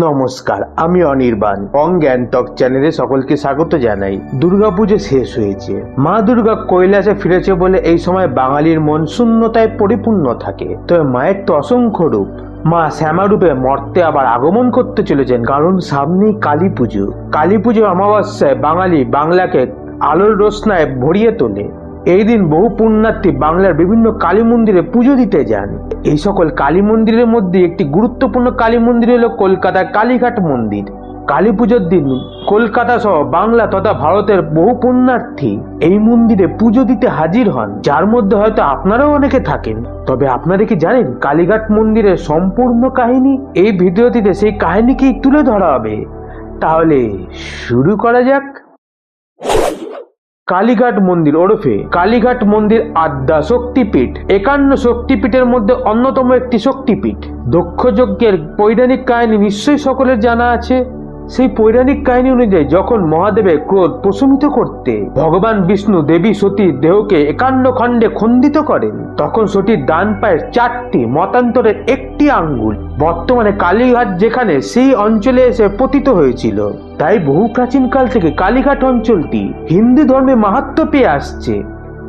নমস্কার, আমি অনির্বাণ অং জ্ঞানটক চ্যানেলে সকলকে স্বাগত জানাই। দুর্গাপুজো শেষ হয়েছে। মা দুর্গা কৈলাসে ফিরেছে বলে এই সময় বাঙালির মন শূন্যতায় পরিপূর্ণ থাকে। তবে মায়ের তো অসংখ্য রূপ। মা শ্যামারূপে মর্তে আবার আগমন করতে চলেছেন, কারণ সামনেই কালী পুজো। কালী পুজো অমাবস্যায় বাঙালি বাংলাকে আলোর রোশনায় ভরিয়ে তোলে। এই দিন বহু পুণ্যার্থী বাংলার বিভিন্ন কালী মন্দিরে পুজো দিতে যান। এই সকল কালী মন্দিরের মধ্যে একটি গুরুত্বপূর্ণ কালী মন্দির হল কলকাতার কালীঘাট মন্দির। কালী পুজোর দিন কলকাতা সহ বাংলা তথা ভারতের বহু পুণ্যার্থী এই মন্দিরে পুজো দিতে হাজির হন। যার মধ্যে হয়তো আপনারাও অনেকে থাকেন। তবে আপনারা কি জানেন কালীঘাট মন্দিরের সম্পূর্ণ কাহিনী? এই ভিডিওটিতে সেই কাহিনীকেই তুলে ধরা হবে। তাহলে শুরু করা যাক। কালীঘাট মন্দির ওরফে কালীঘাট মন্দির আদ্যা শক্তিপীঠ। একান্ন শক্তিপীঠের মধ্যে অন্যতম একটি শক্তিপীঠ। দক্ষ যজ্ঞের পৌরাণিক কাহিনী নিশ্চয়ই সকলের জানা আছে। সেই পৌরাণিক কাহিনী অনুযায়ী যখন মহাদেবের ক্রোধ প্রশমিত করতে ভগবান বিষ্ণু দেবী সতীর দেহকে একান্ন খণ্ডে খণ্ডিত করেন, তখন সতীর ডান পায়ের চারটি মতান্তরের একটি আঙ্গুল বর্তমানে কালীঘাট যেখানে সেই অঞ্চলে এসে পতিত হয়েছিল। তাই বহু প্রাচীনকাল থেকে কালীঘাট অঞ্চলটি হিন্দু ধর্মে মাহাত্ম পেয়ে আসছে।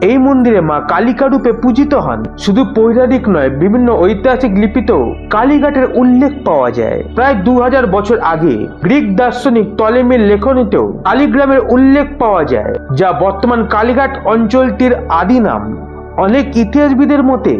এই মন্দিরে মা কালিকা রূপে পূজিত হন। শুধু পৌরাণিক নয়, বিভিন্ন ঐতিহাসিক লিপিতেও কালীঘাটের উল্লেখ পাওয়া যায়। প্রায় দু হাজার বছর আগে গ্রিক দার্শনিক টলেমির লেখনীতেও কালীগ্রামের উল্লেখ পাওয়া যায়, যা বর্তমান কালীঘাট অঞ্চলটির আদি নাম। অনেক ইতিহাসবিদের মতে,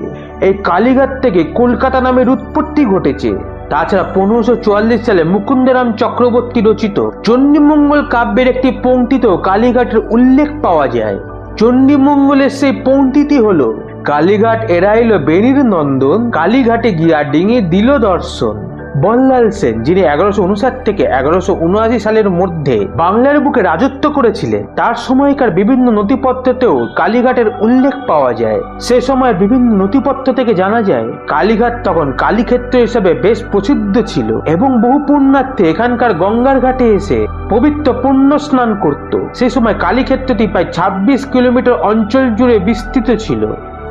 এই কালীঘাট থেকে কলকাতা নামের উৎপত্তি ঘটেছে। তাছাড়া পনেরোশো চুয়াল্লিশ সালে মুকুন্দরাম চক্রবর্তী রচিত চণ্ডীমঙ্গল কাব্যের একটি পংক্তিতেও কালীঘাটের উল্লেখ পাওয়া যায়। চণ্ডীমঙ্গলের সেই পৌঁটিটি হল কালীঘাট এরাইল বেনির নন্দন কালীঘাটে গিয়া ডিঙে দিল দর্শন। বল্লাল সেন, যিনি এগারোশো উনষাট থেকে এগারোশো উনআশি সালের মধ্যে বাংলার বুকে রাজত্ব করেছিলেন, তার সময়কার বিভিন্ন নথিপত্রতেও কালীঘাটের উল্লেখ পাওয়া যায়। সে সময়ের বিভিন্ন নথিপত্র থেকে জানা যায়, কালীঘাট তখন কালীক্ষেত্র হিসেবে বেশ প্রসিদ্ধ ছিল এবং বহু পুণ্যার্থী এখানকার গঙ্গার ঘাটে এসে পবিত্র পুণ্য স্নান করত। সে সময় কালীক্ষেত্রটি প্রায় ছাব্বিশ কিলোমিটার অঞ্চল জুড়ে বিস্তৃত ছিল।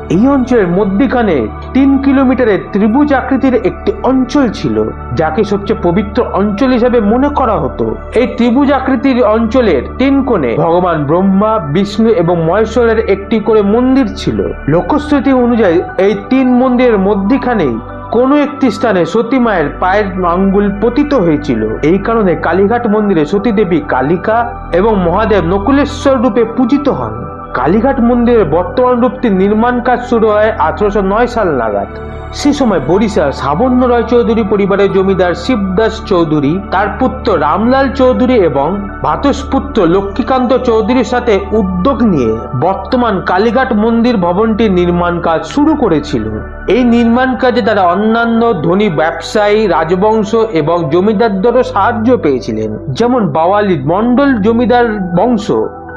এই অঞ্চলের মধ্যখানে তিন কিলোমিটারের ত্রিভুজ আকৃতির একটি অঞ্চল ছিল, যাকে সবচেয়ে পবিত্র অঞ্চল হিসেবে মনে করা হতো। এই ত্রিভুজ আকৃতির অঞ্চলের তিন কোণে ভগবান ব্রহ্মা, বিষ্ণু এবং মহেশ্বরের একটি করে মন্দির ছিল। লোকশ্রুতি অনুযায়ী এই তিন মন্দিরের মধ্যখানেই কোনো একটি স্থানে সতী মায়ের পায়ের আঙ্গুল পতিত হয়েছিল। এই কারণে কালীঘাট মন্দিরে সতী দেবী কালিকা এবং মহাদেব নকুলেশ্বর রূপে পূজিত হন। কালীঘাট মন্দিরের বর্তমান রূপটির নির্মাণ কাজ শুরু হয় আঠারোশো নয় সাল নাগাদ। সে সময় বরিশাল সাবন্য রয় চৌধুরী পরিবারের জমিদার শিবদাস চৌধুরী, তার পুত্র রামলাল চৌধুরী এবং ভাতসপুত্র লক্ষ্মীকান্ত চৌধুরীর সাথে উদ্যোগ নিয়ে বর্তমান কালীঘাট মন্দির ভবনটির নির্মাণ কাজ শুরু করেছিল। এই নির্মাণ কাজে তারা অন্যান্য ধনী ব্যবসায়ী, রাজবংশ এবং জমিদারদেরও সাহায্য পেয়েছিলেন। যেমন বাওয়ালি মণ্ডল জমিদার বংশ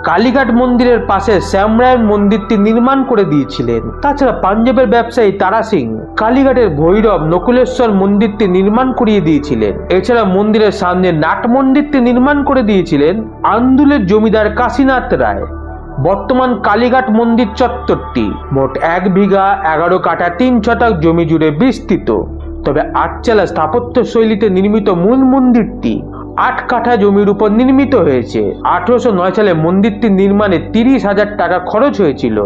কালীঘাট মন্দিরের পাশে শ্যামরায়ের মন্দিরটি নির্মাণ করে দিয়েছিলেন। তাছাড়া পাঞ্জাবের ব্যবসায়ী তারা সিং কালীঘাটের ভৈরব নকুলেশ্বর মন্দিরটি নির্মাণ করিয়ে দিয়েছিলেন। এছাড়া মন্দিরের সামনে নাট মন্দিরটি নির্মাণ করে দিয়েছিলেন আন্দুলের জমিদার কাশীনাথ রায়। বর্তমান কালীঘাট মন্দির চত্বরটি মোট এক বিঘা, এগারো কাঠা, তিন শতক জমি জুড়ে বিস্তৃত। তবে আটচালা স্থাপত্য শৈলীতে নির্মিত মূল মন্দিরটি আট কাঠা জমির উপর নির্মিত হয়েছে। আঠারোশো নয় সালে মন্দিরটি নির্মাণে তিরিশ হাজার টাকা খরচ হয়েছিল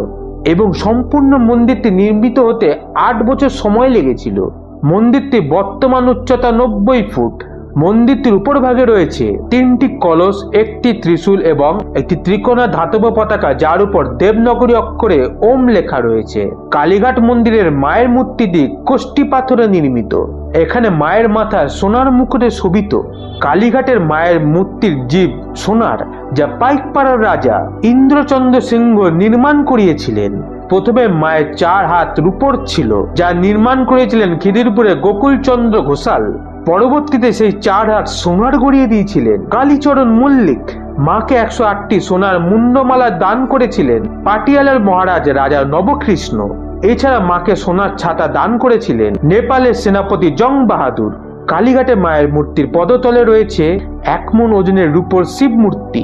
এবং সম্পূর্ণ মন্দিরটি নির্মিত হতে আট বছর সময় লেগেছিল। মন্দিরটি বর্তমান উচ্চতা নব্বই ফুট। মন্দিরটির উপর ভাগে রয়েছে তিনটি কলস, একটি ত্রিশূল এবং একটি ত্রিকোণা ধাতব পতাকা, যার উপর দেবনগরী অক্ষরে ওম লেখা রয়েছে। কালীঘাট মন্দিরের মায়ের মূর্তিটি কোষ্টি পাথরে নির্মিত। এখানে মায়ের মাথা সোনার মুকুটে শোভিত। কালীঘাটের মায়ের মূর্তির জীব সোনার, যা পাইকপাড়ার রাজা ইন্দ্রচন্দ্র সিংহ নির্মাণ করিয়েছিলেন। প্রথমে মায়ের চার হাত রূপর ছিল, যা নির্মাণ করেছিলেন খিদিরপুরে গোকুলচন্দ্র ঘোষাল। পরবর্তীতে সেই চার হাত সোনার গড়িয়ে দিয়েছিলেন। কালীচরণ মল্লিক মাকে একশো আটটি সোনার মুন্ডমালা দান করেছিলেন। পাটিয়ালার মহারাজ রাজা নবকৃষ্ণ এছাড়া মাকে সোনার ছাতা দান করেছিলেন। নেপালের সেনাপতি জং বাহাদুর কালীঘাটে মায়ের মূর্তির পদতলে রয়েছে একমন ওজনের রূপর শিব মূর্তি।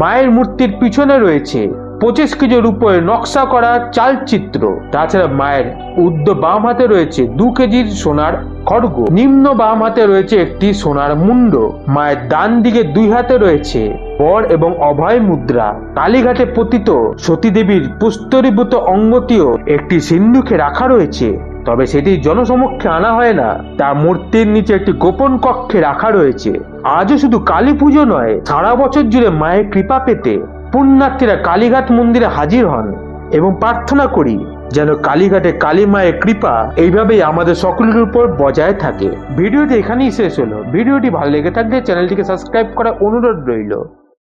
মায়ের মূর্তির পিছনে রয়েছে পঁচিশ কেজির উপরে নকশা করা চালচিত্র। তাছাড়া মায়ের উদ্য বাম হাতে রয়েছে দু কেজির সোনার খড়গ। নিম্ন বাম হাতে রয়েছে একটি সোনার মুন্ড। মায়ের ডান দিকে দুই হাতে রয়েছে বর এবং অভয় মুদ্রা। কালীঘাটে পতিত সতীদেবীর পুস্তরীভূত অঙ্গটিও একটি সিন্ধুকে রাখা রয়েছে। তবে সেটি জনসমক্ষে আনা হয় না। তা মূর্তির নিচে একটি গোপন কক্ষে রাখা রয়েছে। আজও শুধু কালী পুজো নয়, সারা বছর জুড়ে মায়ের কৃপা পেতে পুণ্যার্থীরা কালীঘাট মন্দিরে হাজির হন এবং প্রার্থনা করি। যেন কালীঘাটে কালী মায়ের কৃপা এইভাবেই আমাদের সকলের উপর বজায় থাকে। ভিডিওটি এখানেই শেষ হলো। ভিডিওটি ভালো লেগে থাকলে চ্যানেলটিকে সাবস্ক্রাইব করার অনুরোধ রইল।